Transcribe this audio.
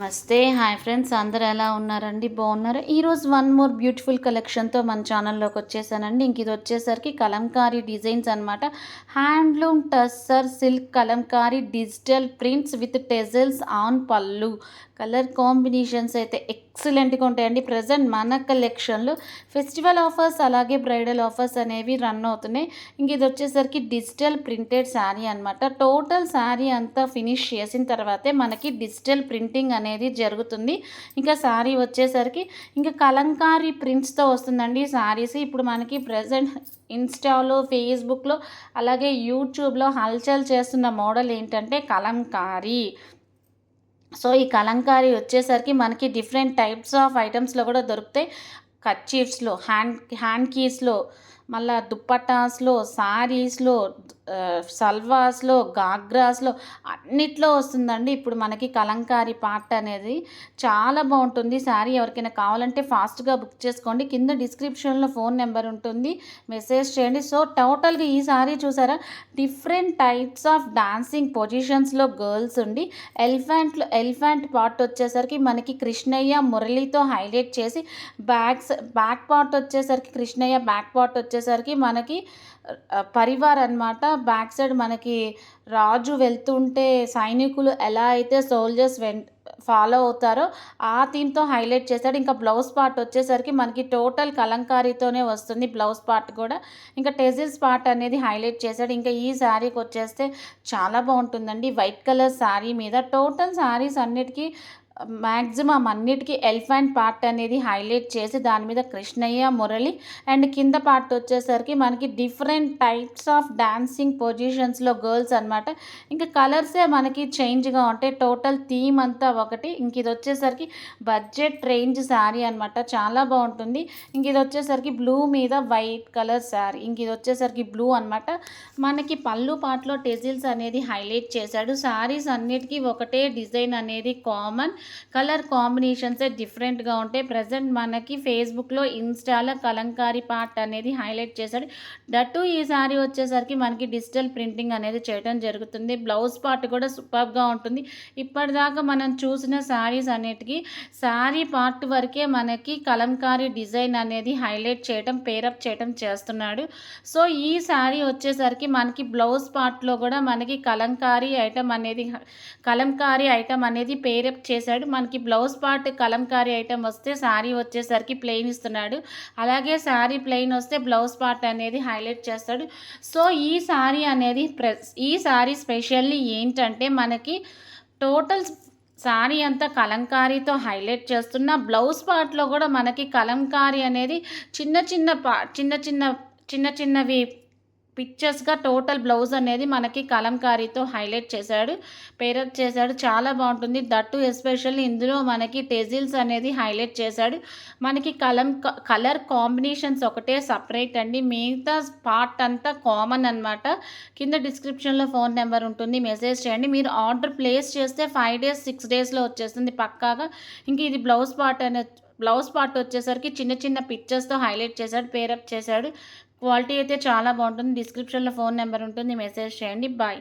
నమస్తే. Hi friends. అందరు ఎలా ఉన్నారండి? బాగున్నారు? ఈరోజు వన్ మోర్ బ్యూటిఫుల్ కలెక్షన్తో మన ఛానల్లోకి వచ్చేసానండి. ఇంక ఇది వచ్చేసరికి కలంకారీ డిజైన్స్ అనమాట handloom tussar silk Kalamkari digital prints with tassels on పళ్ళు. కలర్ కాంబినేషన్స్ అయితే ఎక్సలెంట్గా ఉంటాయండి. ప్రజెంట్ మన కలెక్షన్లో ఫెస్టివల్ ఆఫర్స్ అలాగే బ్రైడల్ ఆఫర్స్ అనేవి రన్ అవుతున్నాయి. ఇంక ఇది వచ్చేసరికి డిజిటల్ ప్రింటెడ్ శారీ అనమాట టోటల్ శారీ అంతా ఫినిష్ చేసిన తర్వాతే మనకి డిజిటల్ ప్రింటింగ్ అనేది జరుగుతుంది. ఇంకా శారీ వచ్చేసరికి ఇంకా కలంకారీ ప్రింట్స్తో వస్తుందండి శారీస్ ఇప్పుడు మనకి ప్రజెంట్ ఇన్స్టాలో ఫేస్బుక్లో అలాగే యూట్యూబ్లో హల్చల్ చేస్తున్న మోడల్ ఏంటంటే కలంకారీ. సో ఈ కలంకారీ వచ్చేసరికి మనకి డిఫరెంట్ టైప్స్ ఆఫ్ ఐటమ్స్లో కూడా దొరుకుతాయి. కచ్చీఫ్స్లో హ్యాండ్ హ్యాండ్ కీస్లో మళ్ళా దుప్పటాస్లో సారీస్లో సల్వాస్లో గాగ్రాస్లో అన్నిట్లో వస్తుందండి. ఇప్పుడు మనకి కలంకారీ పార్ట్ అనేది చాలా బాగుంటుంది. శారీ ఎవరికైనా కావాలంటే ఫాస్ట్గా బుక్ చేసుకోండి. కింద డిస్క్రిప్షన్లో ఫోన్ నెంబర్ ఉంటుంది. మెసేజ్ చేయండి. సో టోటల్గా ఈ శారీ చూసారా? డిఫరెంట్ టైప్స్ ఆఫ్ డాన్సింగ్ పొజిషన్స్లో గర్ల్స్ ఉండి ఎలిఫెంట్లో ఎలిఫెంట్ పార్ట్ వచ్చేసరికి మనకి కృష్ణయ్య మురళితో హైలైట్ చేసి బ్యాక్స్ బ్యాక్ పార్ట్ వచ్చేసరికి కృష్ణయ్య బ్యాక్ పార్ట్ వచ్చేసరికి మనకి పరివార్ అనమాట బ్యాక్ సైడ్ మనకి రాజు వెళ్తుంటే సైనికులు ఎలా అయితే సోల్జర్స్ వెన్ ఫాలో అవుతారో ఆ థీమ్తో హైలైట్ చేశాడు ఇంకా బ్లౌజ్ పార్ట్ వచ్చేసరికి మనకి టోటల్ కలంకారీతోనే వస్తుంది బ్లౌజ్ పార్ట్ కూడా. ఇంకా టెజిల్స్ పార్ట్ అనేది హైలైట్ చేశాడు. ఇంకా ఈ శారీకి వచ్చేస్తే చాలా బాగుంటుందండి. వైట్ కలర్ శారీ మీద టోటల్ శారీస్ అన్నిటికీ మ్యాక్సిమం అన్నిటికీ ఎలిఫెంట్ పార్ట్ అనేది హైలైట్ చేసి దాని మీద కృష్ణయ్య మురళి అండ్ కింద పార్ట్ వచ్చేసరికి మనకి డిఫరెంట్ టైప్స్ ఆఫ్ డాన్సింగ్ పొజిషన్స్లో గర్ల్స్ అనమాట ఇంకా కలర్సే మనకి చేంజ్గా ఉంటాయి. టోటల్ థీమ్ అంతా ఒకటి. ఇంక ఇది వచ్చేసరికి బడ్జెట్ రేంజ్ శారీ అనమాట చాలా బాగుంటుంది. ఇంక ఇది వచ్చేసరికి బ్లూ మీద వైట్ కలర్ శారీ. ఇంక ఇది వచ్చేసరికి బ్లూ అనమాట మనకి పళ్ళు పాటలో టెజిల్స్ అనేది హైలైట్ చేశాడు. శారీస్ అన్నిటికీ ఒకటే డిజైన్ అనేది కామన్. కలర్ కాంబినేషన్సే డిఫరెంట్గా ఉంటాయి. ప్రజెంట్ మనకి ఫేస్బుక్లో ఇన్స్టాలో కలంకారీ పార్ట్ అనేది హైలైట్ చేశాడు. డట్టు ఈ సారీ వచ్చేసరికి మనకి డిజిటల్ ప్రింటింగ్ అనేది చేయడం జరుగుతుంది. బ్లౌజ్ పార్ట్ కూడా సూపర్గా ఉంటుంది. ఇప్పటిదాకా మనం చూసిన శారీస్ అన్నిటికీ శారీ పార్ట్ వరకే మనకి కలంకారీ డిజైన్ అనేది హైలైట్ చేయడం పేరప్ చేయడం చేస్తున్నాడు. సో ఈ శారీ వచ్చేసరికి మనకి బ్లౌజ్ పార్ట్లో కూడా మనకి కలంకారీ ఐటమ్ అనేది కలంకారీ ఐటమ్ అనేది పేరప్ చేశాడు. ఇచ్చాడు మనకి బ్లౌజ్ పార్ట్ కలంకారీ ఐటెం వస్తే శారీ వచ్చేసరికి ప్లెయిన్ ఇస్తున్నాడు. అలాగే శారీ ప్లెయిన్ వస్తే బ్లౌజ్ పార్ట్ అనేది హైలైట్ చేస్తాడు. సో ఈ శారీ అనేది ఈ శారీ స్పెషల్లీ ఏంటంటే మనకి టోటల్ శారీ అంతా కలంకారీతో హైలైట్ చేస్తున్న బ్లౌజ్ పార్ట్లో కూడా మనకి కలంకారీ అనేది చిన్న చిన్న పా చిన్న చిన్న చిన్న చిన్నవి పిక్చర్స్గా టోటల్ బ్లౌజ్ అనేది మనకి కలంకారీతో హైలైట్ చేశాడు. పేరప్ చేశాడు. చాలా బాగుంటుంది. దట్టు ఎస్పెషల్లీ ఇందులో మనకి టెజిల్స్ అనేది హైలైట్ చేశాడు. మనకి కలం కలర్ కాంబినేషన్స్ ఒకటే సపరేట్ అండి. మిగతా పార్ట్ అంతా కామన్ అనమాట కింద డిస్క్రిప్షన్లో ఫోన్ నెంబర్ ఉంటుంది. మెసేజ్ చేయండి. మీరు ఆర్డర్ ప్లేస్ చేస్తే ఫైవ్ డేస్ సిక్స్ డేస్లో వచ్చేస్తుంది పక్కాగా. ఇంక ఇది బ్లౌజ్ పార్ట్ అనేది బ్లౌజ్ పార్ట్ వచ్చేసరికి చిన్న చిన్న పిక్చర్స్తో హైలైట్ చేశాడు. పేరప్ చేశాడు. క్వాలిటీ అయితే చాలా బాగుంటుంది. డిస్క్రిప్షన్లో ఫోన్ నెంబర్ ఉంటుంది. మెసేజ్ చేయండి. బాయ్.